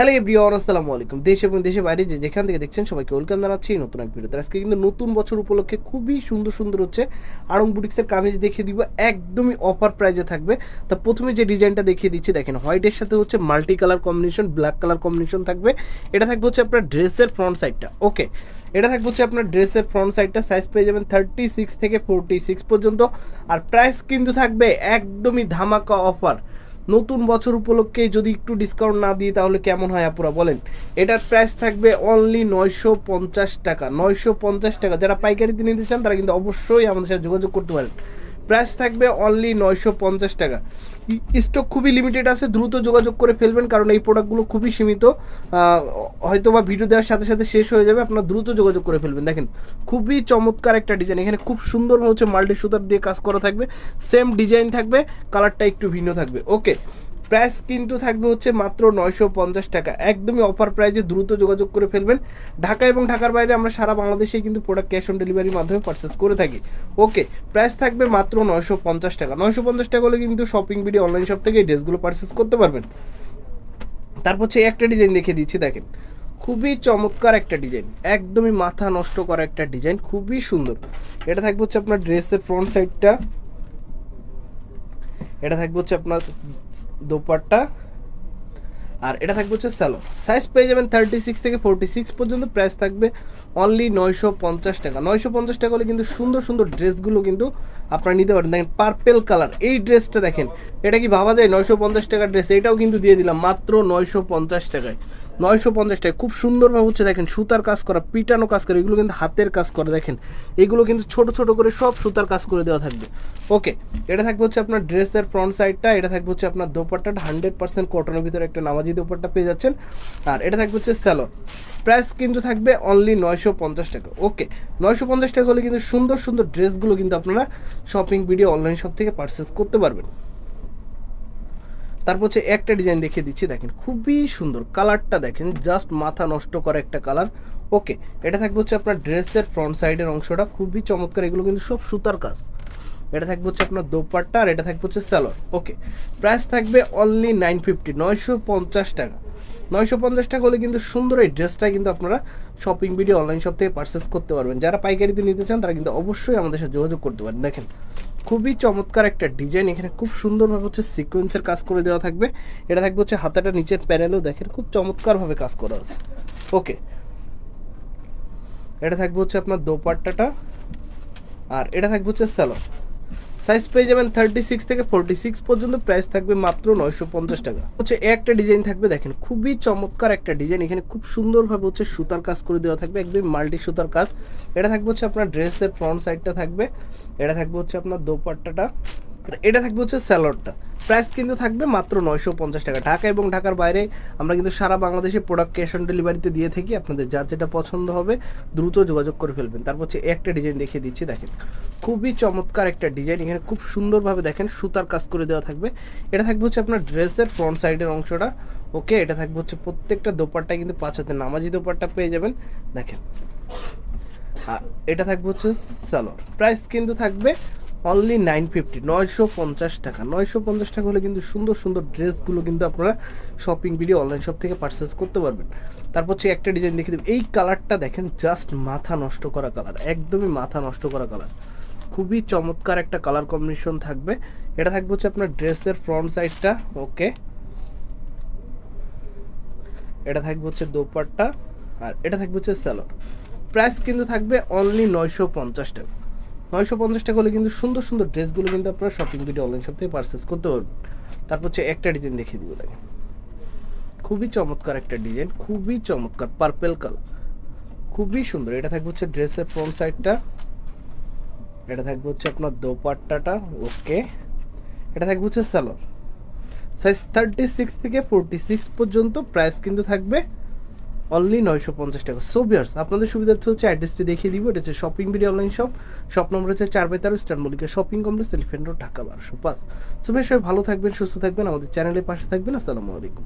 Hello everyone আসসালামু আলাইকুম। দেশ এবং দেশের বাইরে যে যেখান থেকে দেখছেন সবাইকে ওয়েলকাম জানাচ্ছি নতুন এক ভিডিওতে। আজকে কিন্তু নতুন বছর উপলক্ষে খুবই সুন্দর সুন্দর হচ্ছে আড়ং বুটিক্সের কামিজ দেখিয়ে দিব। একদমই অফার প্রাইজে থাকবে। তা প্রথমে যে ডিজাইনটা দেখিয়ে দিচ্ছি, দেখেন হোয়াইটের সাথে হচ্ছে multi colour combination black colour combination থাকবে। এটা থাকবে হচ্ছে আপনার ড্রেসের ফ্রন্ট সাইডটা ওকে এটা থাকবে হচ্ছে আপনার ড্রেসের ফ্রন্ট সাইডটা সাইজ পেয়ে যাবেন থার্টি সিক্স থেকে ফোরটি সিক্স পর্যন্ত। আর প্রাইস কিন্তু থাকবে একদমই ধামাকা অফার নতুন বছর উপলক্ষে যদি একটু ডিসকাউন্ট না দিই, তাহলে কেমন হয় আপুরা বলেন? এটার প্রাইস থাকবে অনলি নয়শো পঞ্চাশ টাকা, নয়শো পঞ্চাশ টাকা। যারা পাইকারিতে নিতে চান, তারা কিন্তু অবশ্যই আমাদের সাথে যোগাযোগ করতে পারেন। প্রাইস থাকবে অনলি নয়শো পঞ্চাশ টাকা। স্টক খুবই লিমিটেড আছে, দ্রুত যোগাযোগ করে ফেলবেন, কারণ এই প্রোডাক্টগুলো খুবই সীমিত। হয়তো বা ভিডিও দেওয়ার সাথে সাথে শেষ হয়ে যাবে, আপনার দ্রুত যোগাযোগ করে ফেলবেন। দেখেন, খুবই চমৎকার একটা ডিজাইন এখানে খুব সুন্দরভাবে হচ্ছে মাল্টি সুতার দিয়ে কাজ করা থাকবে সেম ডিজাইন থাকবে কালারটা একটু ভিন্ন থাকবে। ওকে প্রাইস কিন্তু থাকবে হচ্ছে মাত্র নয়শো পঞ্চাশ টাকা। একদমই অফার প্রাইজে দ্রুত যোগাযোগ করে ফেলবেন। ঢাকা এবং ঢাকার বাইরে আমরা সারা বাংলাদেশে কিন্তু প্রোডাক্ট ক্যাশ অন ডেলিভারির মাধ্যমে পারচেস করে থাকি। ওকে প্রাইস থাকবে মাত্র নয়শো পঞ্চাশ টাকা। নয়শো পঞ্চাশ টাকা হলে কিন্তু শপিং ভিডিও অনলাইন শপ থেকে এই ড্রেসগুলো পারচেস করতে পারবেন। তারপর হচ্ছে একটা ডিজাইন দেখিয়ে দিচ্ছি, দেখেন। খুবই চমৎকার একটা ডিজাইন একদমই মাথা নষ্ট করা একটা ডিজাইন খুবই সুন্দর। এটা থাকবে হচ্ছে আপনার ড্রেসের ফ্রন্ট সাইডটা এটা থাকবে হচ্ছে আপনার দোপাট্টা। আর এটা থাকবে হচ্ছে স্যালো সাইজ পেয়ে যাবেন থার্টি সিক্স থেকে ফোরটি সিক্স পর্যন্ত। প্রাইস থাকবে অনলি নয়শো পঞ্চাশ টাকা। নয়শো পঞ্চাশ টাকা হলে কিন্তু সুন্দর সুন্দর ড্রেসগুলো কিন্তু আপনারা নিতে পারেন দেখেন পার্পেল কালার এই ড্রেসটা দেখেন। এটা কি ভাবা যায়? নয়শো পঞ্চাশ টাকার ড্রেস এটাও কিন্তু দিয়ে দিলাম মাত্র নয়শো পঞ্চাশ টাকায়। নয়শো পঞ্চাশ টাকা খুব সুন্দরভাবে হচ্ছে দেখেন, সুতার কাজ করা, পিটানো কাজ করা, এগুলো কিন্তু হাতের কাজ করা, দেখেন। এগুলো কিন্তু ছোট ছোট করে সব সুতার কাজ করে দেওয়া থাকবে। ওকে, এটা থাকবে হচ্ছে আপনার ড্রেসের ফ্রন্ট সাইডটা এটা থাকবে হচ্ছে আপনার দোপাট্টাটা হান্ড্রেড পার্সেন্ট কটনের ভিতরে একটা নামাজি দোপাট্টা পেয়ে যাচ্ছেন। আর এটা থাকবে হচ্ছে স্যালোর প্রাইস কিন্তু থাকবে অনলি নয়শো পঞ্চাশ টাকা। ওকে, নয়শো পঞ্চাশ টাকা হলে কিন্তু সুন্দর সুন্দর ড্রেসগুলো কিন্তু আপনারা শপিং ভিডিও অনলাইন শপ থেকে পারচেস করতে পারবেন। তারপর হচ্ছে একটা ডিজাইন দেখিয়ে দিচ্ছি, দেখেন খুবই সুন্দর। কালারটা দেখেন, জাস্ট মাথা নষ্ট করা একটা কালার। ওকে, এটা থাকবে হচ্ছে আপনার ড্রেসের ফ্রন্ট সাইডের অংশটা, খুবই চমৎকার, এগুলো কিন্তু সব সুতার কাজ। এটা থাকবে হচ্ছে আপনার দোপাট্টা আর এটা থাকবে হচ্ছে স্যালোর ওকে প্রাইস থাকবে অনলি নাইন ফিফটি নয়শো পঞ্চাশ টাকা। নয়শো পঞ্চাশ টাকা হলে কিন্তু সুন্দর এই ড্রেসটা কিন্তু আপনারা শপিং ভিডিও অনলাইন শপ থেকে পারচেস করতে পারবেন। যারা পাইকারিতে নিতে চান, তারা কিন্তু অবশ্যই আমাদের সাথে যোগাযোগ করতে পারেন। দেখেন, খুবই চমৎকার একটা ডিজাইন এখানে খুব সুন্দরভাবে হচ্ছে সিকোয়েন্সের কাজ করে দেওয়া থাকবে। এটা থাকবে হচ্ছে হাতাটা নিচের প্যানেলও দেখেন, খুব চমৎকারভাবে কাজ করা আছে। ওকে, এটা থাকবে হচ্ছে আপনার দোপাট্টাটা আর এটা থাকবে হচ্ছে স্যালোর সাইজ পেয়ে যাবেন থার্টি সিক্স থেকে ফোরটি সিক্স পর্যন্ত প্রাইস থাকবে মাত্র নয়শো পঞ্চাশ টাকা। হচ্ছে একটা ডিজাইন থাকবে, দেখেন খুবই চমৎকার একটা ডিজাইন এখানে খুব সুন্দরভাবে হচ্ছে সুতার কাজ করে দেওয়া থাকবে একদম মাল্টি সুতার কাজ। এটা থাকবে হচ্ছে আপনার ড্রেসের ফ্রন্ট সাইডটা থাকবে, এটা থাকবে হচ্ছে আপনার দোপাট্টাটা। এটা থাকবে হচ্ছে স্যালোডটা। প্রাইস কিন্তু থাকবে মাত্র নয়শো পঞ্চাশ টাকা। ঢাকা এবং ঢাকার বাইরে আমরা কিন্তু সারা বাংলাদেশে প্রোডাক্ট ক্যাশ অন ডেলিভারিতে দিয়ে থাকি। আপনাদের যার যেটা পছন্দ হবে দ্রুত যোগাযোগ করে ফেলবেন। তারপর হচ্ছে একটা ডিজাইন দেখিয়ে দিচ্ছি, দেখেন। খুবই চমৎকার একটা ডিজাইন এখানে খুব সুন্দরভাবে দেখেন সুতার কাজ করে দেওয়া থাকবে। এটা থাকবে হচ্ছে আপনার ড্রেসের ফ্রন্ট সাইডের অংশটা। ওকে এটা থাকবে হচ্ছে প্রত্যেকটা দোপাট্টা কিন্তু পাঁচ হাতে নামাজি দোপাট্টা পেয়ে যাবেন। দেখেন। এটা থাকবে হচ্ছে সালোয়ার প্রাইস কিন্তু থাকবে অনলি নাইন ফিফটি নয়শো পঞ্চাশ টাকা। নয়শো পঞ্চাশ টাকা হলে কিন্তু সুন্দর সুন্দর ড্রেসগুলো কিন্তু আপনারা শপিং ভিডিও অনলাইন শপ থেকে পারচেস করতে পারবেন। তারপর হচ্ছে একটা ডিজাইন দেখে দেবেন এই কালারটা দেখেন জাস্ট মাথা নষ্ট করা কালার একদমই মাথা নষ্ট করা কালার খুবই চমৎকার একটা কালার কম্বিনেশন থাকবে। এটা থাকবে হচ্ছে আপনার ড্রেসের ফ্রন্ট সাইডটা ওকে এটা থাকবে হচ্ছে দোপাট্টা, আর এটা থাকবে হচ্ছে স্যালোর প্রাইস কিন্তু থাকবে অনলি নয়শো পঞ্চাশ টাকা। নয়শো পঞ্চাশ টাকা হলে কিন্তু সুন্দর সুন্দর ড্রেসগুলো কিন্তু আপনারা শপিং ভিডিও অনলাইন শপ থেকে পারচেস করতে পারবেন। তারপর হচ্ছে একটা ডিজাইন দেখিয়ে দিব লাগে। খুবই চমৎকার একটা ডিজাইন খুবই চমৎকার পার্পেল কালার খুবই সুন্দর। এটা থাকবে হচ্ছে ড্রেসের ফ্রন্ট সাইডটা এটা থাকবে হচ্ছে আপনার দোপাট্টাটা ওকে এটা থাকবে হচ্ছে স্যালোর সাইজ থার্টি সিক্স থেকে ফোরটি সিক্স পর্যন্ত প্রাইস কিন্তু থাকবে অনলি নয়শো পঞ্চাশ টাকা। সো বিয়ার্স আপনাদের সুবিধার্থে হচ্ছে অ্যাড্রেসটি দেখিয়ে দিব। এটা হচ্ছে shopping BD online shop shop নম্বর হচ্ছে চার বাই তেরো stand Mallika shopping complex elephant road Dhaka বারোশো পাঁচ। সো বেশ ভালো থাকবেন, সুস্থ থাকবেন। আমাদের চ্যানেলের পাশে থাকবেন। আসসালামু আলাইকুম।